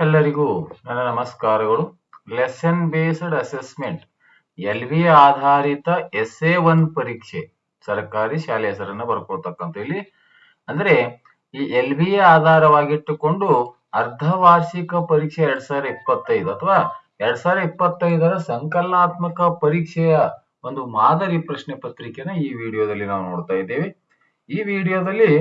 ಎಲ್ಲರಿಗೂ ನನ್ನ ನಮಸ್ಕಾರಗಳು. Lesson based assessment L V ಆಧಾರಿತ ಎಸ್ ಎ ಒನ್ ಪರೀಕ್ಷೆ, ಸರ್ಕಾರಿ ಶಾಲೆ ಹೆಸರನ್ನ ಬರ್ಕೊಳ್ತಕ್ಕಂಥ ಇಲ್ಲಿ. ಅಂದ್ರೆ ಈ ಎಲ್ ವಿ ಆಧಾರವಾಗಿಟ್ಟುಕೊಂಡು ಅರ್ಧ ವಾರ್ಷಿಕ ಪರೀಕ್ಷೆ ಎರಡ್ ಸಾವಿರದ ಇಪ್ಪತ್ತೈದು ಅಥವಾ ಎರಡ್ ಸಾವಿರದ ಇಪ್ಪತ್ತೈದರ ಸಂಕಲನಾತ್ಮಕ ಪರೀಕ್ಷೆಯ ಒಂದು ಮಾದರಿ ಪ್ರಶ್ನೆ ಪತ್ರಿಕೆನ ಈ ವಿಡಿಯೋದಲ್ಲಿ ನಾವು ನೋಡ್ತಾ ಇದ್ದೇವೆ. ಈ ವಿಡಿಯೋದಲ್ಲಿ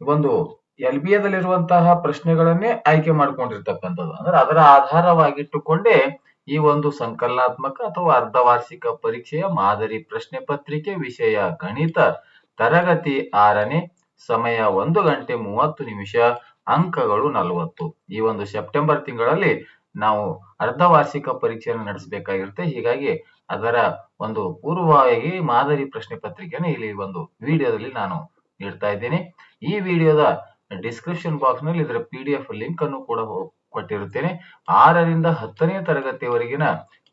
ಒಂದು ಎಲ್ ಬಿ ಎದಲ್ಲಿರುವಂತಹ ಪ್ರಶ್ನೆಗಳನ್ನೇ ಆಯ್ಕೆ ಮಾಡ್ಕೊಂಡಿರ್ತಕ್ಕಂಥದ್ದು. ಅಂದ್ರೆ ಅದರ ಆಧಾರವಾಗಿಟ್ಟುಕೊಂಡೇ ಈ ಒಂದು ಸಂಕಲನಾತ್ಮಕ ಅಥವಾ ಅರ್ಧ ವಾರ್ಷಿಕ ಪರೀಕ್ಷೆಯ ಮಾದರಿ ಪ್ರಶ್ನೆ ಪತ್ರಿಕೆ ವಿಷಯ ಗಣಿತ ತರಗತಿ ಆರನೇ ಸಮಯ ಒಂದು ಗಂಟೆ ಮೂವತ್ತು ನಿಮಿಷ, ಅಂಕಗಳು ನಲವತ್ತು. ಈ ಒಂದು ಸೆಪ್ಟೆಂಬರ್ ತಿಂಗಳಲ್ಲಿ ನಾವು ಅರ್ಧ ವಾರ್ಷಿಕ ಪರೀಕ್ಷೆಯನ್ನು ನಡೆಸಬೇಕಾಗಿರುತ್ತೆ. ಹೀಗಾಗಿ ಅದರ ಒಂದು ಪೂರ್ವವಾಗಿ ಮಾದರಿ ಪ್ರಶ್ನೆ ಪತ್ರಿಕೆಯನ್ನು ಇಲ್ಲಿ ಒಂದು ವಿಡಿಯೋದಲ್ಲಿ ನಾನು ನೀಡ್ತಾ ಇದ್ದೀನಿ. ಈ ವಿಡಿಯೋದ ಡಿಸ್ಕ್ರಿಪ್ಷನ್ ಬಾಕ್ಸ್ನಲ್ಲಿ ಇದರ ಪಿ ಡಿ ಎಫ್ ಲಿಂಕ್ ಅನ್ನು ಕೂಡ ಕೊಟ್ಟಿರುತ್ತೇನೆ. ಆರರಿಂದ ಹತ್ತನೇ ತರಗತಿಯವರೆಗಿನ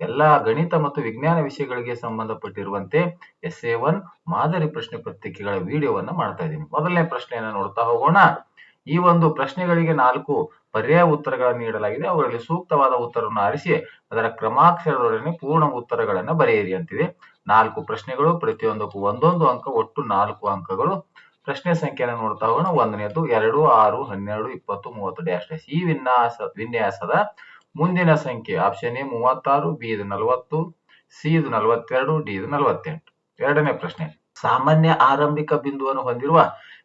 ಎಲ್ಲಾ ಗಣಿತ ಮತ್ತು ವಿಜ್ಞಾನ ವಿಷಯಗಳಿಗೆ ಸಂಬಂಧಪಟ್ಟಿರುವಂತೆ ಎಸ್ ಎ ಒನ್ ಮಾದರಿ ಪ್ರಶ್ನೆ ಪತ್ರಿಕೆಗಳ ವಿಡಿಯೋವನ್ನು ಮಾಡ್ತಾ ಇದ್ದೀನಿ. ಮೊದಲನೇ ಪ್ರಶ್ನೆಯನ್ನ ನೋಡ್ತಾ ಹೋಗೋಣ. ಈ ಒಂದು ಪ್ರಶ್ನೆಗಳಿಗೆ ನಾಲ್ಕು ಪರ್ಯಾಯ ಉತ್ತರಗಳನ್ನು ನೀಡಲಾಗಿದೆ. ಅವುಗಳಲ್ಲಿ ಸೂಕ್ತವಾದ ಉತ್ತರವನ್ನು ಆರಿಸಿ, ಅದರ ಕ್ರಮಾಕ್ಷರದೊಡನೆ ಪೂರ್ಣ ಉತ್ತರಗಳನ್ನು ಬರೆಯಿರಿ ಅಂತಿದೆ. ನಾಲ್ಕು ಪ್ರಶ್ನೆಗಳು, ಪ್ರತಿಯೊಂದಕ್ಕೂ ಒಂದೊಂದು ಅಂಕ, ಒಟ್ಟು ನಾಲ್ಕು ಅಂಕಗಳು. ಪ್ರಶ್ನೆ ಸಂಖ್ಯೆಯನ್ನು ನೋಡ್ತಾ ಹೋಗೋಣ. ಒಂದನೇದು ಎರಡು, ಆರು, ಹನ್ನೆರಡು, ಇಪ್ಪತ್ತು, ಮೂವತ್ತು ಡ್ಯಾಶ್ ಡ್ಯಾಶ್ ಈ ವಿನ್ಯಾಸ, ವಿನ್ಯಾಸದ ಮುಂದಿನ ಸಂಖ್ಯೆ. ಆಪ್ಷನ್ ಎ ಮೂವತ್ತಾರು ಬಿ ಇದು ನಲವತ್ತು ಸಿ ಇದು ನಲವತ್ತೆರಡು ಡಿ ಇದು ನಲವತ್ತೆಂಟು. ಎರಡನೇ ಪ್ರಶ್ನೆ. ಸಾಮಾನ್ಯ ಆರಂಭಿಕ ಬಿಂದುವನ್ನು ಹೊಂದಿರುವ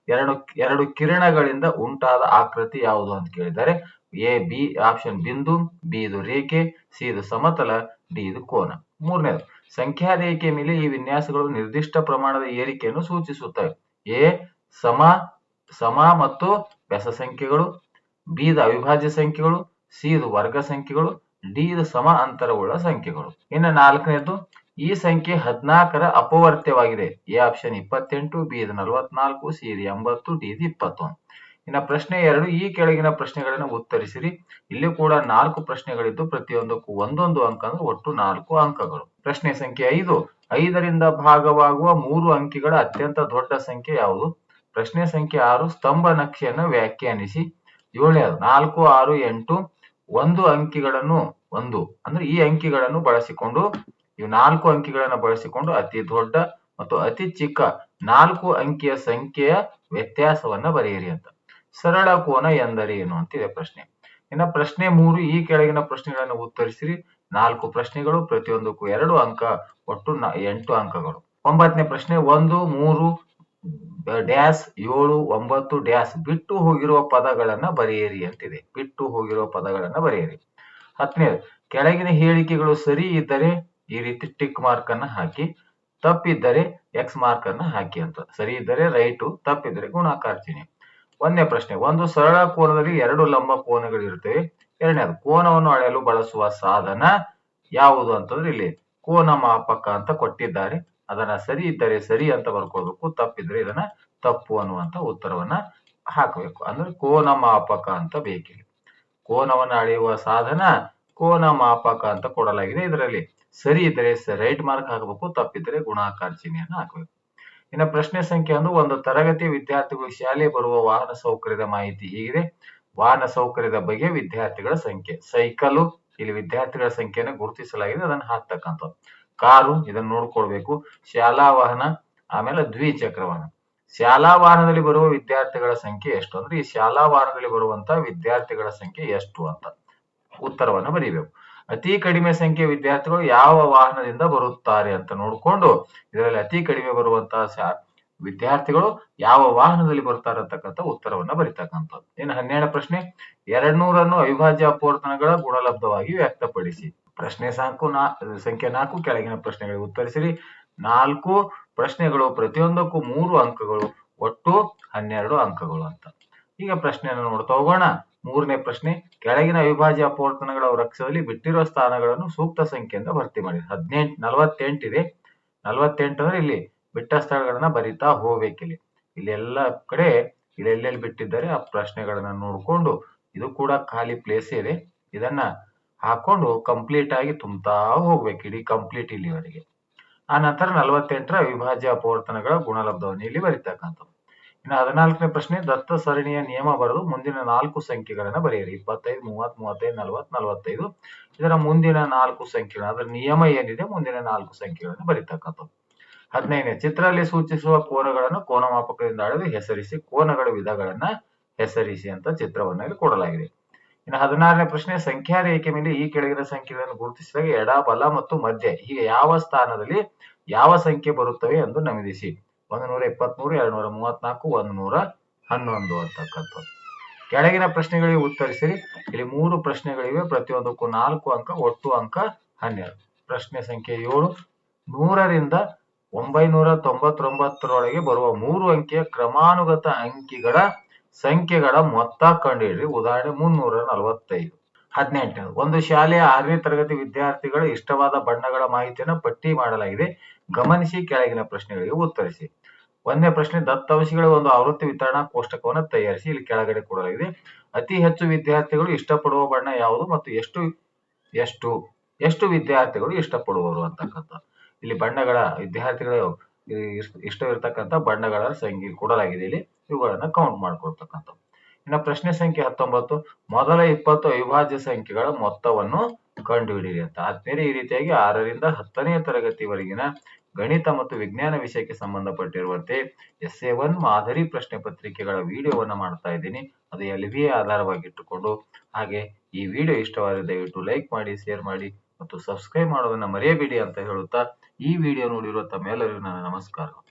ಎರಡು ಎರಡು ಕಿರಣಗಳಿಂದ ಉಂಟಾದ ಆಕೃತಿ ಯಾವುದು ಅಂತ ಕೇಳಿದ್ದಾರೆ ಎ ಬಿ ಆಪ್ಷನ್ ಬಿಂದು ಬಿ ಇದು ರೇಖೆ ಸಿ ಇದು ಸಮತಲ ಡಿ ಇದು ಕೋನ. ಮೂರನೇದು ಸಂಖ್ಯಾ ರೇಖೆ ಮೇಲೆ ಈ ವಿನ್ಯಾಸಗಳು ನಿರ್ದಿಷ್ಟ ಪ್ರಮಾಣದ ಏರಿಕೆಯನ್ನು ಸೂಚಿಸುತ್ತವೆ. ಎ, ಸಮ ಸಮ ಮತ್ತು ಬೆಸ ಸಂಖ್ಯೆಗಳು, ಬಿ ದ ಅವಿಭಾಜ್ಯ ಸಂಖ್ಯೆಗಳು, ಸಿ ಇದು ವರ್ಗ ಸಂಖ್ಯೆಗಳು, ಡಿ ಇದು ಸಮ ಅಂತರವುಳ್ಳ ಸಂಖ್ಯೆಗಳು. ಇನ್ನು ನಾಲ್ಕನೇದು ಈ ಸಂಖ್ಯೆ ಹದಿನಾಲ್ಕರ ಅಪವರ್ತ್ಯವಾಗಿದೆ. ಎ ಆಪ್ಷನ್ ಇಪ್ಪತ್ತೆಂಟು, ಬಿ ಇದು ನಲವತ್ನಾಲ್ಕು, ಸಿ ಇದು ಎಂಬತ್ತು, ಡಿ ಇದು ಇಪ್ಪತ್ತೊಂದು. ಇನ್ನು ಪ್ರಶ್ನೆ ಎರಡು, ಈ ಕೆಳಗಿನ ಪ್ರಶ್ನೆಗಳನ್ನು ಉತ್ತರಿಸಿರಿ. ಇಲ್ಲಿ ಕೂಡ ನಾಲ್ಕು ಪ್ರಶ್ನೆಗಳಿದ್ದು ಪ್ರತಿಯೊಂದಕ್ಕೂ ಒಂದೊಂದು ಅಂಕ ಅಂದ್ರೆ ಒಟ್ಟು ನಾಲ್ಕು ಅಂಕಗಳು. ಪ್ರಶ್ನೆ ಸಂಖ್ಯೆ ಐದು, ಐದರಿಂದ ಭಾಗವಾಗುವ ಮೂರು ಅಂಕಿಗಳ ಅತ್ಯಂತ ದೊಡ್ಡ ಸಂಖ್ಯೆ ಯಾವುದು? ಪ್ರಶ್ನೆ ಸಂಖ್ಯೆ ಆರು, ಸ್ತಂಭ ನಕ್ಷೆಯನ್ನು ವ್ಯಾಖ್ಯಾನಿಸಿ. ಏಳನೇದು ನಾಲ್ಕು, ಆರು, ಎಂಟು, ಒಂದು ಅಂಕಿಗಳನ್ನು, ಒಂದು ಅಂದ್ರೆ ಈ ಅಂಕಿಗಳನ್ನು ಬಳಸಿಕೊಂಡು ಇವು ನಾಲ್ಕು ಅಂಕಿಗಳನ್ನು ಬಳಸಿಕೊಂಡು ಅತಿ ದೊಡ್ಡ ಮತ್ತು ಅತಿ ಚಿಕ್ಕ ನಾಲ್ಕು ಅಂಕಿಯ ಸಂಖ್ಯೆಯ ವ್ಯತ್ಯಾಸವನ್ನ ಬರೆಯಿರಿ ಅಂತ. ಸರಳ ಕೋನ ಎಂದರೇನು ಅಂತ ಅಂತಿದೆ ಪ್ರಶ್ನೆ. ಇನ್ನ ಪ್ರಶ್ನೆ ಮೂರು, ಈ ಕೆಳಗಿನ ಪ್ರಶ್ನೆಗಳನ್ನು ಉತ್ತರಿಸಿರಿ. ನಾಲ್ಕು ಪ್ರಶ್ನೆಗಳು, ಪ್ರತಿಯೊಂದಕ್ಕೂ ಎರಡು ಅಂಕ, ಒಟ್ಟು ಎಂಟು ಅಂಕಗಳು. ಒಂಬತ್ತನೇ ಪ್ರಶ್ನೆ, ಒಂದು, ಮೂರು, ಡ್ಯಾಶ್, ಏಳು, ಒಂಬತ್ತು, ಡ್ಯಾಶ್, ಬಿಟ್ಟು ಹೋಗಿರುವ ಪದಗಳನ್ನ ಬರೆಯಿರಿ ಅಂತಿದೆ. ಬಿಟ್ಟು ಹೋಗಿರುವ ಪದಗಳನ್ನ ಬರೆಯಿರಿ. ಹತ್ತನೇ, ಕೆಳಗಿನ ಹೇಳಿಕೆಗಳು ಸರಿ ಇದ್ದರೆ ಈ ರೀತಿ ಟಿಕ್ ಮಾರ್ಕ್ ಅನ್ನ ಹಾಕಿ, ತಪ್ಪಿದ್ದರೆ ಎಕ್ಸ್ ಮಾರ್ಕ್ ಅನ್ನ ಹಾಕಿ ಅಂತ. ಸರಿ ಇದ್ದರೆ ರೈಟು, ತಪ್ಪಿದ್ದರೆ ಗುಣಾಕಾರ ಚಿಹ್ನೆ. ಒಂದನೇ ಪ್ರಶ್ನೆ. ಒಂದು ಸರಳ ಕೋನದಲ್ಲಿ ಎರಡು ಲಂಬ ಕೋನಗಳು ಎರಡನೇ ಎರಡನೇದು, ಕೋನವನ್ನು ಅಳೆಯಲು ಬಳಸುವ ಸಾಧನ ಯಾವುದು ಅಂತಂದ್ರೆ ಇಲ್ಲಿ ಕೋನ ಮಾಪಕ ಅಂತ ಕೊಟ್ಟಿದ್ದಾರೆ. ಅದನ್ನ ಸರಿ ಇದ್ದರೆ ಸರಿ ಅಂತ ಬರ್ಕೋಬೇಕು ತಪ್ಪಿದ್ರೆ ಇದನ್ನ ತಪ್ಪು ಅನ್ನುವಂತ ಉತ್ತರವನ್ನ ಹಾಕಬೇಕು. ಅಂದ್ರೆ ಕೋನ ಮಾಪಕ ಅಂತ ಬೇಕಿಲ್ಲ ಕೋನವನ್ನು ಅಳೆಯುವ ಸಾಧನ ಕೋನ ಮಾಪಕ ಅಂತ ಕೊಡಲಾಗಿದೆ. ಇದರಲ್ಲಿ ಸರಿ ಇದ್ರೆ ರೈಟ್ ಮಾರ್ಕ್ ಹಾಕಬೇಕು ತಪ್ಪಿದ್ರೆ ಗುಣಾಕಾರ ಚಿಹ್ನೆಯನ್ನು ಹಾಕಬೇಕು. ಇನ್ನು ಪ್ರಶ್ನೆ ಸಂಖ್ಯೆ ಒಂದು ಒಂದು ತರಗತಿ ವಿದ್ಯಾರ್ಥಿಗಳು ಶಾಲೆ ಬರುವ ವಾಹನ ಸೌಕರ್ಯದ ಮಾಹಿತಿ ಹೀಗಿದೆ? ವಾಹನ ಸೌಕರ್ಯದ ಬಗ್ಗೆ ವಿದ್ಯಾರ್ಥಿಗಳ ಸಂಖ್ಯೆ. ಸೈಕಲು, ಇಲ್ಲಿ ವಿದ್ಯಾರ್ಥಿಗಳ ಸಂಖ್ಯೆಯನ್ನು ಗುರುತಿಸಲಾಗಿದೆ, ಅದನ್ನು ಹಾಕ್ತಕ್ಕಂಥದ್ದು. ಕಾರು, ಇದನ್ನ ನೋಡ್ಕೊಳ್ಬೇಕು. ಶಾಲಾ ವಾಹನ, ಆಮೇಲೆ ದ್ವಿಚಕ್ರ ವಾಹನ. ಶಾಲಾ ವಾಹನದಲ್ಲಿ ಬರುವ ವಿದ್ಯಾರ್ಥಿಗಳ ಸಂಖ್ಯೆ ಎಷ್ಟು ಅಂದ್ರೆ, ಈ ಶಾಲಾ ವಾಹನದಲ್ಲಿ ಬರುವಂತ ವಿದ್ಯಾರ್ಥಿಗಳ ಸಂಖ್ಯೆ ಎಷ್ಟು ಅಂತ ಉತ್ತರವನ್ನ ಬರೀಬೇಕು. ಅತಿ ಕಡಿಮೆ ಸಂಖ್ಯೆ ವಿದ್ಯಾರ್ಥಿಗಳು ಯಾವ ವಾಹನದಿಂದ ಬರುತ್ತಾರೆ ಅಂತ ನೋಡ್ಕೊಂಡು ಇದರಲ್ಲಿ ಅತಿ ಕಡಿಮೆ ಬರುವಂತಹ ವಿದ್ಯಾರ್ಥಿಗಳು ಯಾವ ವಾಹನದಲ್ಲಿ ಬರ್ತಾರೆ ಅಂತಕ್ಕಂಥ ಉತ್ತರವನ್ನ ಬರಿತಕ್ಕಂಥದ್ದು. ಇನ್ನು ಹನ್ನೆರಡು ಪ್ರಶ್ನೆ ಎರಡ್ ನೂರನ್ನು ಅವಿಭಾಜ್ಯ ಅಪವರ್ತನಗಳ ಗುಣಲಬ್ಧವಾಗಿ ವ್ಯಕ್ತಪಡಿಸಿ. ಪ್ರಶ್ನೆ ಸಾಕು ನಾ, ಸಂಖ್ಯೆ ನಾಲ್ಕು, ಕೆಳಗಿನ ಪ್ರಶ್ನೆಗಳಿಗೆ ಉತ್ತರಿಸಿರಿ. ನಾಲ್ಕು ಪ್ರಶ್ನೆಗಳು, ಪ್ರತಿಯೊಂದಕ್ಕೂ ಮೂರು ಅಂಕಗಳು, ಒಟ್ಟು ಹನ್ನೆರಡು ಅಂಕಗಳು ಅಂತ. ಈಗ ಪ್ರಶ್ನೆಯನ್ನು ನೋಡ್ತಾ ಹೋಗೋಣ. ಮೂರನೇ ಪ್ರಶ್ನೆ, ಕೆಳಗಿನ ಅವಿಭಾಜ್ಯ ಅಪವರ್ತನಗಳ ವೃಕ್ಷದಲ್ಲಿ ಬಿಟ್ಟಿರುವ ಸ್ಥಾನಗಳನ್ನು ಸೂಕ್ತ ಸಂಖ್ಯೆಯಿಂದ ಭರ್ತಿ ಮಾಡಿ. ಹದಿನೆಂಟು ನಲವತ್ತೆಂಟಿದೆ ನಲವತ್ತೆಂಟು ಅಂದ್ರೆ ಇಲ್ಲಿ ಬಿಟ್ಟ ಸ್ಥಳಗಳನ್ನ ಬರಿತಾ ಹೋಗ್ಬೇಕಿಲ್ಲಿ. ಇಲ್ಲಿ ಎಲ್ಲ ಕಡೆ ಇಲ್ಲಿ ಎಲ್ಲೆಲ್ಲಿ ಬಿಟ್ಟಿದ್ದಾರೆ, ಆ ಪ್ರಶ್ನೆಗಳನ್ನ ನೋಡ್ಕೊಂಡು ಇದು ಕೂಡ ಖಾಲಿ ಪ್ಲೇಸ್ ಇದೆ. ಇದನ್ನ ಹಾಕೊಂಡು ಕಂಪ್ಲೀಟ್ ಆಗಿ ತುಂಬ್ತಾ ಹೋಗ್ಬೇಕು, ಇಡೀ ಕಂಪ್ಲೀಟ್ ಇಲ್ಲಿವರೆಗೆ. ಆ ನಂತರ ನಲವತ್ತೆಂಟರ ಅವಿಭಾಜ್ಯ ಅಪವರ್ತನಗಳ ಗುಣಲಬ್ಧವನ್ನು ಇಲ್ಲಿ ಬರಿತಕ್ಕಂಥದ್ದು. ಇನ್ನು ಹದಿನಾಲ್ಕನೇ ಪ್ರಶ್ನೆ ದತ್ತ ಸರಣಿಯ ನಿಯಮ ಬರೆದು ಮುಂದಿನ ನಾಲ್ಕು ಸಂಖ್ಯೆಗಳನ್ನ ಬರೆಯಿರಿ. ಇಪ್ಪತ್ತೈದು ಮೂವತ್ ಮೂವತ್ತೈದು ನಲವತ್ ನಲವತ್ತೈದು. ಇದರ ಮುಂದಿನ ನಾಲ್ಕು ಸಂಖ್ಯೆಗಳು, ಅದರ ನಿಯಮ ಏನಿದೆ ಮುಂದಿನ ನಾಲ್ಕು ಸಂಖ್ಯೆಗಳನ್ನು ಬರೀತಕ್ಕಂಥದ್ದು. ಹದಿನೈದನೇ, ಚಿತ್ರದಲ್ಲಿ ಸೂಚಿಸುವ ಕೋನಗಳನ್ನು ಕೋನಮಾಪಕದಿಂದ ಅಳೆದು ಹೆಸರಿಸಿ, ಕೋನಗಳ ವಿಧಗಳನ್ನ ಹೆಸರಿಸಿ ಅಂತ ಚಿತ್ರವನ್ನ ಇಲ್ಲಿ ಕೊಡಲಾಗಿದೆ. ಇನ್ನು ಹದಿನಾರನೇ ಪ್ರಶ್ನೆ ಸಂಖ್ಯಾ ರೇಖೆ ಮೇಲೆ ಈ ಕೆಳಗಿನ ಸಂಖ್ಯೆಗಳನ್ನು ಗುರುತಿಸಿದಾಗ ಎಡ, ಬಲ ಮತ್ತು ಮಧ್ಯೆ ಹೀಗೆ ಯಾವ ಸ್ಥಾನದಲ್ಲಿ ಯಾವ ಸಂಖ್ಯೆ ಬರುತ್ತವೆ ಎಂದು ನಮೂದಿಸಿ. ಒಂದು ನೂರ ಇಪ್ಪತ್ಮೂರು, ಎರಡು ನೂರ ಮೂವತ್ನಾಲ್ಕು, ಒಂದು ನೂರ ಹನ್ನೊಂದು ಅಂತಕ್ಕಂಥದ್ದು ಕೆಳಗಿನ ಪ್ರಶ್ನೆಗಳಿಗೆ ಉತ್ತರಿಸಿರಿ. ಇಲ್ಲಿ ಮೂರು ಪ್ರಶ್ನೆಗಳಿವೆ. ಪ್ರತಿಯೊಂದಕ್ಕೂ ನಾಲ್ಕು ಅಂಕ, ಒಟ್ಟು ಅಂಕ ಹನ್ನೆರಡು. ಪ್ರಶ್ನೆ ಸಂಖ್ಯೆ ಏಳು. ನೂರರಿಂದ ಒಂಬೈನೂರ ತೊಂಬತ್ತೊಂಬತ್ತರೊಳಗೆ ಬರುವ ಮೂರು ಅಂಕಿಯ ಕ್ರಮಾನುಗತ ಅಂಕಿಗಳ ಸಂಖ್ಯೆಗಳ ಮೊತ್ತ ಕಂಡುಹಿಡಿ ಉದಾಹರಣೆ ಮುನ್ನೂರ ನಲವತ್ತೈದು. ಹದಿನೆಂಟನೇ ಒಂದು ಶಾಲೆಯ ಆರನೇ ತರಗತಿ ವಿದ್ಯಾರ್ಥಿಗಳ ಇಷ್ಟವಾದ ಬಣ್ಣಗಳ ಮಾಹಿತಿಯನ್ನು ಪಟ್ಟಿ ಮಾಡಲಾಗಿದೆ. ಗಮನಿಸಿ, ಕೆಳಗಿನ ಪ್ರಶ್ನೆಗಳಿಗೆ ಉತ್ತರಿಸಿ. ಒಂದನೇ ಪ್ರಶ್ನೆ, ದತ್ತಾಂಶಗಳ ಒಂದು ಆವೃತ್ತಿ ವಿತರಣಾ ಕೋಷ್ಟಕವನ್ನು ತಯಾರಿಸಿ ಇಲ್ಲಿ ಕೆಳಗಡೆ ಕೊಡಲಾಗಿದೆ. ಅತಿ ಹೆಚ್ಚು ವಿದ್ಯಾರ್ಥಿಗಳು ಇಷ್ಟಪಡುವ ಬಣ್ಣ ಯಾವುದು ಮತ್ತು ಎಷ್ಟು ಎಷ್ಟು ಎಷ್ಟು ವಿದ್ಯಾರ್ಥಿಗಳು ಇಷ್ಟಪಡುವರು ಅಂತಕ್ಕಂಥ. ಇಲ್ಲಿ ಬಣ್ಣಗಳ, ವಿದ್ಯಾರ್ಥಿಗಳು ಇಷ್ಟ- ಇಷ್ಟವಿರ್ತಕ್ಕಂಥ ಬಣ್ಣಗಳ ಸಂಖ್ಯೆ ಕೊಡಲಾಗಿದೆ. ಇಲ್ಲಿ ಇವುಗಳನ್ನು ಕೌಂಟ್ ಮಾಡ್ಕೊಳ್ತಕ್ಕಂಥ ಇನ್ನು ಪ್ರಶ್ನೆ ಸಂಖ್ಯೆ ಹತ್ತೊಂಬತ್ತು, ಮೊದಲ ಇಪ್ಪತ್ತು ಅವಿಭಾಜ್ಯ ಸಂಖ್ಯೆಗಳ ಮೊತ್ತವನ್ನು ಕಂಡುಹಿಡಿಯಿರಿ ಅಂತ. ಆದ್ಮೇಲೆ ಈ ರೀತಿಯಾಗಿ ಆರರಿಂದ ಹತ್ತನೇ ತರಗತಿವರೆಗಿನ ಗಣಿತ ಮತ್ತು ವಿಜ್ಞಾನ ವಿಷಯಕ್ಕೆ ಸಂಬಂಧಪಟ್ಟಿರುವಂತೆ ಎಸ್ ಎ ಒನ್ ಮಾದರಿ ಪ್ರಶ್ನೆ ಪತ್ರಿಕೆಗಳ ವಿಡಿಯೋವನ್ನು ಮಾಡ್ತಾ ಇದ್ದೀನಿ. ಅದು ಎಲ್ ವಿ ಆಧಾರವಾಗಿ ಇಟ್ಟುಕೊಂಡು ಹಾಗೆ ಈ ವಿಡಿಯೋ ಇಷ್ಟವಾದರೆ ದಯವಿಟ್ಟು ಲೈಕ್ ಮಾಡಿ ಶೇರ್ ಮಾಡಿ ಮತ್ತು ಸಬ್ಸ್ಕ್ರೈಬ್ ಮಾಡೋದನ್ನ ಮರೆಯಬೇಡಿ ಅಂತ ಹೇಳುತ್ತಾ ಈ ವಿಡಿಯೋ ನೋಡಿರುವ ತಮ್ಮೆಲ್ಲರಿಗೂ ನನ್ನ ನಮಸ್ಕಾರ.